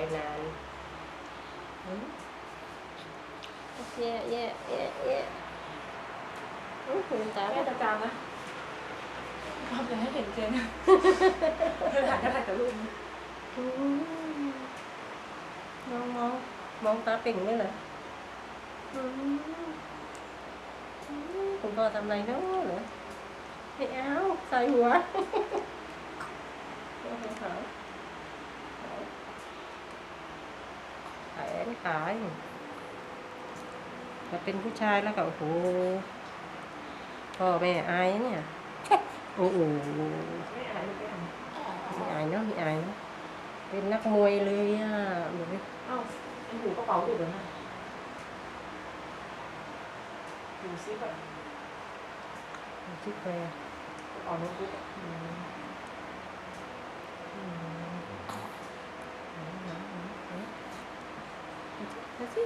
อยนานอืมแย่แย่แย่แย่อื้อหือตาแม่ตาจางนะทำอย่าให้เห็นเจนเธอถ่ายก็ถ่ายกับลูกนะอืมมองมองมองตาปิ่งนี่เหรออืมอืมคุณพ่อทำอะไรเนาะเหรอไม่เอาใส่หัวโอ้โหขาว ขายขายถ้าเป็นผู้ชายแล้วก็โอ้โหพ่อแม่อายเนี่ยโอ้โหไม่อ่านไม่อ่านมีอายเนาะมีอายเนาะเป็นนักมวยเลยอะเหมือนเอ้าไอ้หูกระเป๋าอยู่แล้วนะหูซิปอะชิดไปอะกระเป๋าโน้ตบุ๊กอะ อืมอื มอื